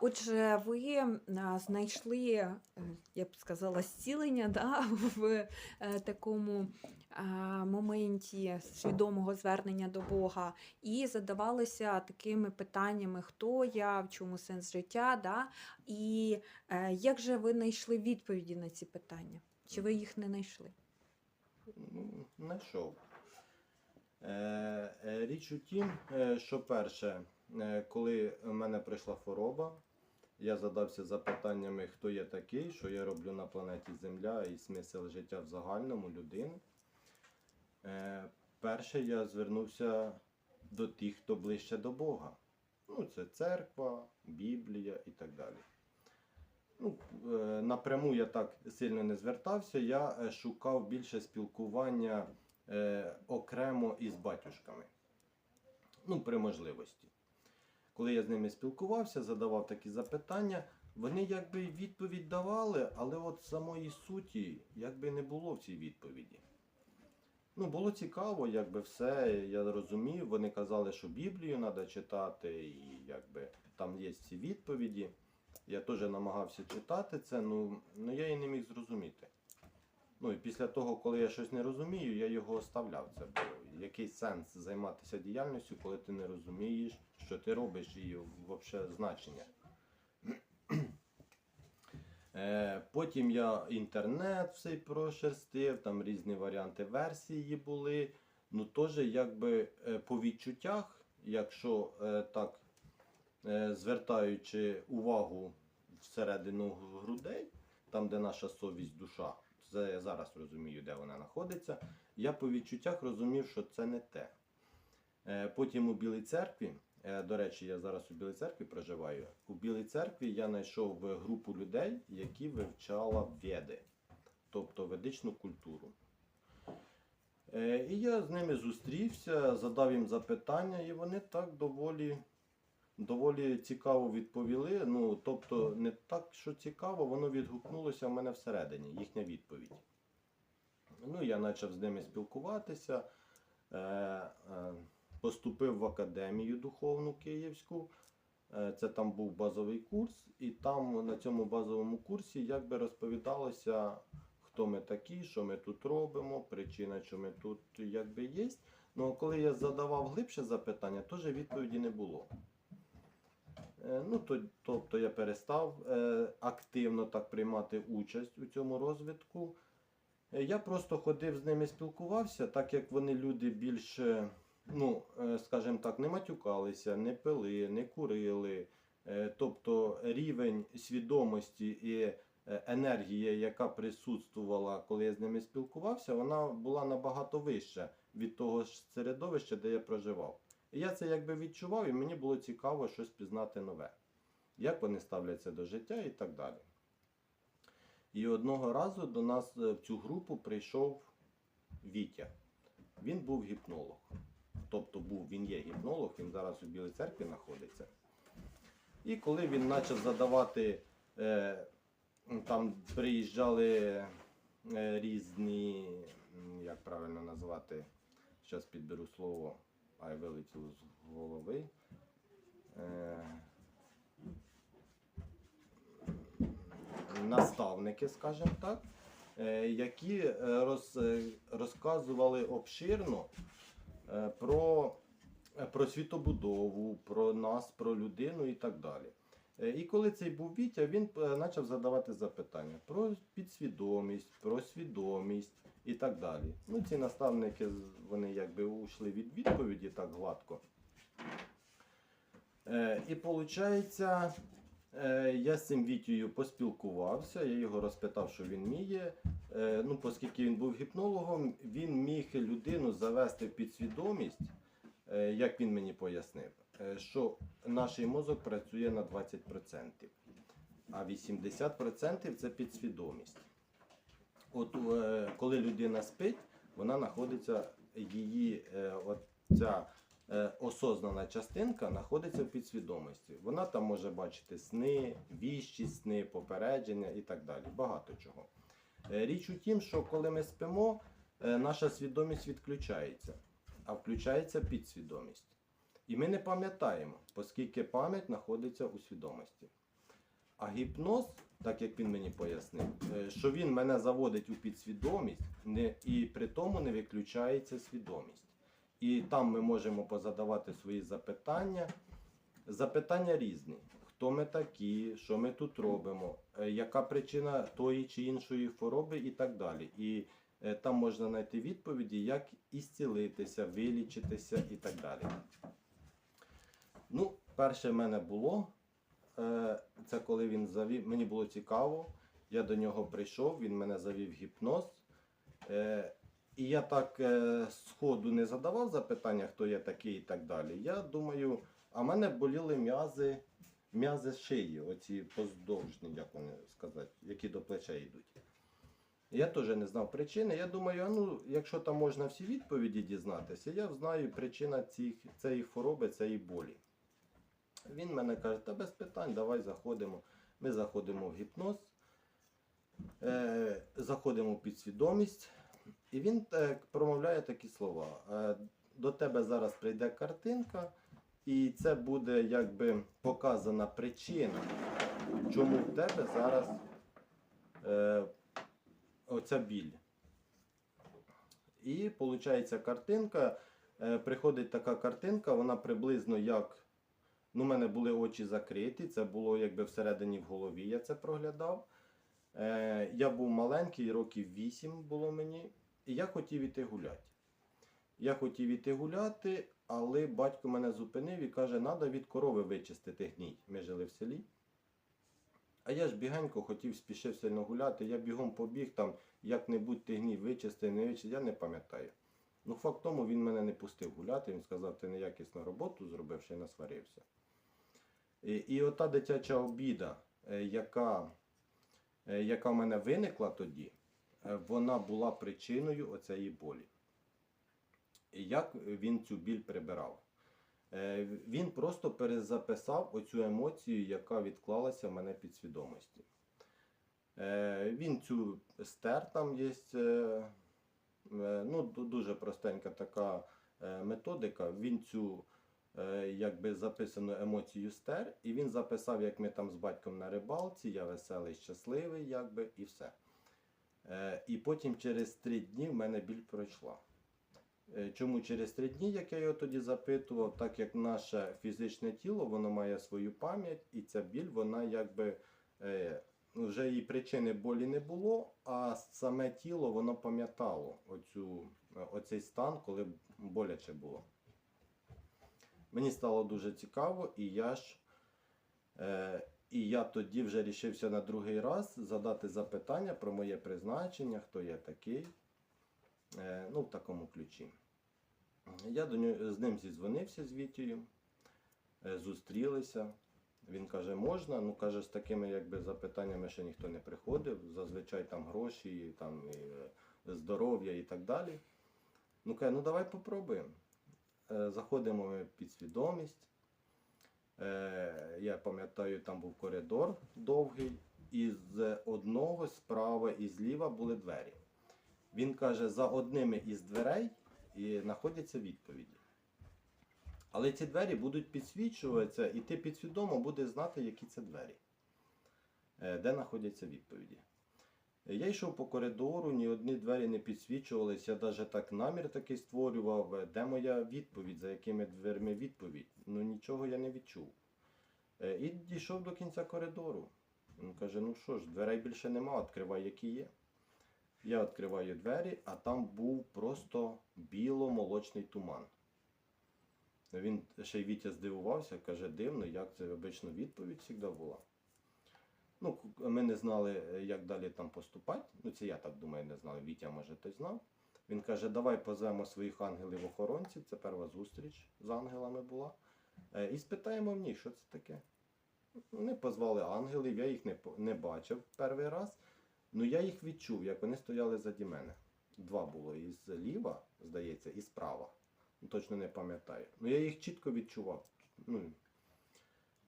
Отже, ви знайшли, е, я б сказала, зцілення да, в е, такому моменті свідомого звернення до Бога і задавалися такими питаннями: хто я, в чому сенс життя, да? і е, як же ви знайшли відповіді на ці питання? Чи ви їх не знайшли? Знайшов. Річ у тім, що перше, коли в мене прийшла хвороба, я задався запитаннями, хто я такий, що я роблю на планеті Земля і смисл життя в загальному людини. Е, перше, я звернувся до тих, хто ближче до Бога. Ну, це церква, Біблія і так далі. Ну, е, напряму я так сильно не звертався. Я е, шукав більше спілкування е, окремо із батюшками. Ну, при можливості. Коли я з ними спілкувався, задавав такі запитання, вони якби відповідь давали, але от самої суті якби не було в цій відповіді. Ну, було цікаво, якби все, я розумів. Вони казали, що Біблію треба читати, і якби там є ці відповіді. Я теж намагався читати це, ну, ну я її не міг зрозуміти. Ну і після того, коли я щось не розумію, я його оставляв. Це бо який сенс займатися діяльністю, коли ти не розумієш, що ти робиш і взагалі значення. Е, Потім я інтернет все прошерстив, там різні варіанти версії були. Ну теж якби е, по відчуттях, якщо е, так звертаючи увагу всередину грудей, там, де наша совість, душа, це я зараз розумію, де вона знаходиться. Я по відчуттях розумів, що це не те. Е, Потім у Білій церкві, е, до речі, я зараз у Білій церкві проживаю. У Білій церкві я знайшов е, групу людей, які вивчала веди, тобто ведичну культуру. І я з ними зустрівся, задав їм запитання, і вони так доволі, доволі цікаво відповіли. Ну, тобто, не так, що цікаво, воно відгукнулося в мене всередині, їхня відповідь. Ну, я почав з ними спілкуватися, е, е, поступив в академію духовну київську. Е, Це там був базовий курс, і там на цьому базовому курсі якби розповідалося, хто ми такі, що ми тут робимо, причина, що ми тут якби є. Ну, а коли я задавав глибше запитання, теж відповіді не було. Е, Ну, то, тобто я перестав е, активно так приймати участь у цьому розвитку. Е, Я просто ходив з ними спілкувався, так як вони люди більше, ну, скажімо так, не матюкалися, не пили, не курили. Тобто рівень свідомості і енергія, яка присутствувала, коли я з ними спілкувався, вона була набагато вища від того ж середовища, де я проживав. Я це якби відчував, і мені було цікаво щось пізнати нове, як вони ставляться до життя і так далі. І одного разу до нас е, в цю групу прийшов Вітя. Він був гіпнолог. Тобто був, він є гіпнолог, він зараз у Білій церкві знаходиться. І коли він почав задавати, е, там приїжджали е, різні, як правильно назвати, зараз підберу слово, а я вилетіло з голови. Е, наставники, скажімо так, е, які е, роз, розказували обширно про, про світобудову, про нас, про людину і так далі. І коли цей був Вітя, він почав задавати запитання про підсвідомість, про свідомість і так далі. Ну, ці наставники вони якби ушли від відповіді так гладко. Е, І виходить, Е, Я з цим Вітєю поспілкувався, я його розпитав, що він вміє. Е, Ну, оскільки він був гіпнологом, він міг людину завести в підсвідомість, е, як він мені пояснив, е, що наш мозок працює на 20%, а 80% це підсвідомість. От е, коли людина спить, вона знаходиться, її е, ця е, осознана частинка знаходиться в підсвідомості. Вона там може бачити сни, віщі сни, попередження і так далі. Багато чого. Річ у тім, що коли ми спимо, наша свідомість відключається, а включається підсвідомість. І ми не пам'ятаємо, оскільки пам'ять знаходиться у свідомості. А гіпноз, так як він мені пояснив, е, що він мене заводить у підсвідомість, і при тому не виключається свідомість. І там ми можемо позадавати свої запитання. Запитання різні. Хто ми такі, що ми тут робимо, е, яка причина тої чи іншої хвороби і так далі. І е, там можна знайти відповіді, як ісцілитися, вилічитися і так далі. Ну, перше в мене було. Е, Це коли він завів. Мені було цікаво. Я до нього прийшов, він мене завів в гіпноз. Е, І я так е, сходу не задавав запитання, хто я такий і так далі. Я думаю, а мене боліли м'язи, м'язи шиї, оці поздовжні, як вони сказати, які до плечей йдуть. Я теж не знав причини. Я думаю, а ну, якщо там можна всі відповіді дізнатися, я знаю причина цих, цієї хвороби, цієї болі. Він мене каже, та без питань, давай заходимо. Ми заходимо в гіпноз, е, заходимо в підсвідомість, і він так, промовляє такі слова. Е, до тебе зараз прийде картинка, і це буде якби показана причина, чому в тебе зараз е, оця біль. І виходить картинка. Е, приходить така картинка, вона приблизно як. Ну, у мене були очі закриті, це було якби всередині в голові, я це проглядав. Е, я був маленький, років 8 було мені, і я хотів іти гуляти. Я хотів іти гуляти, але батько мене зупинив і каже, треба від корови вичистити гній. Ми жили в селі. А я ж бігенько хотів, спішив сильно гуляти. Я бігом побіг там, як-небудь ти гній вичисти, не вичисти, я не пам'ятаю. Ну, факт тому він мене не пустив гуляти, він сказав, ти неякісну роботу зробив, ще й насварився. І, ота дитяча обіда, е, яка, е, яка в мене виникла тоді, е, вона була причиною оцеї болі. І як він цю біль прибирав? Він просто перезаписав оцю емоцію, яка відклалася в мене під свідомості. Він цю стер там є. Ну, дуже простенька така методика. Він цю якби записану емоцію стер, і він записав, як ми там з батьком на рибалці, я веселий, щасливий, якби, і все. Е, І потім через три дні в мене біль пройшла. Е, Чому через три дні, як я його тоді запитував, так як наше фізичне тіло, воно має свою пам'ять, і ця біль, вона якби е, вже її причини болі не було, а саме тіло воно пам'ятало е, оцей стан, коли боляче було. Мені стало дуже цікаво, і я ж е, і я тоді вже рішився на другий раз задати запитання про моє призначення, хто я такий. Е, ну, в такому ключі. Я до нього, з ним зізвонився з Вітєю, е, зустрілися. Він каже, можна. Ну, каже, з такими якби, запитаннями ще ніхто не приходив. Зазвичай там гроші, там, і, е, здоров'я і так далі. Ну, каже, ну давай попробуємо. Е, Заходимо ми під свідомість. Е, Я пам'ятаю, там був коридор довгий, і з одного справа і зліва були двері. Він каже, за одними із дверей і знаходяться відповіді. Але ці двері будуть підсвічуватися, і ти підсвідомо будеш знати, які це двері, е, де знаходяться відповіді. Я йшов по коридору, ні одні двері не підсвічувалися, я навіть так намір такий створював, е, де моя відповідь, за якими дверми відповідь. Ну нічого я не відчув. Е, І дійшов до кінця коридору. Він каже: ну що ж, дверей більше нема, відкривай, які є. Я відкриваю двері, а там був просто біло-молочний туман. Він ще й Вітя здивувався, каже, дивно, як це обично відповідь завжди була. Ну, ми не знали, е, як далі там поступати. Ну, це я так думаю, не знав. Вітя, може, хтось знав. Він каже, давай позвемо своїх ангелів-охоронців. Це перша зустріч з ангелами була. Е, І спитаємо в них, що це таке. Вони позвали ангелів, я їх не, не бачив перший раз. Ну я їх відчув, як вони стояли заді мене. Два було і зліва, здається, і справа. Ну, Точно не пам'ятаю. Ну я їх чітко відчував. Ну,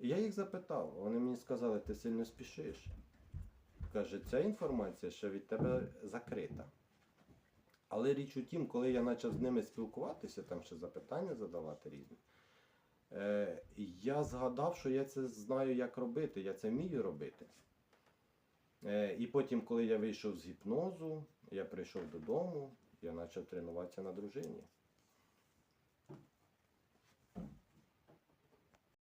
я їх запитав, вони мені сказали, ти сильно спішиш. Каже, ця інформація ще від тебе закрита. Але річ у тім, коли я почав з ними спілкуватися, там ще запитання задавати різні, е, я згадав, що я це знаю, як робити, я це вмію робити. Е, і потім, коли я вийшов з гіпнозу, я прийшов додому, я почав тренуватися на дружині.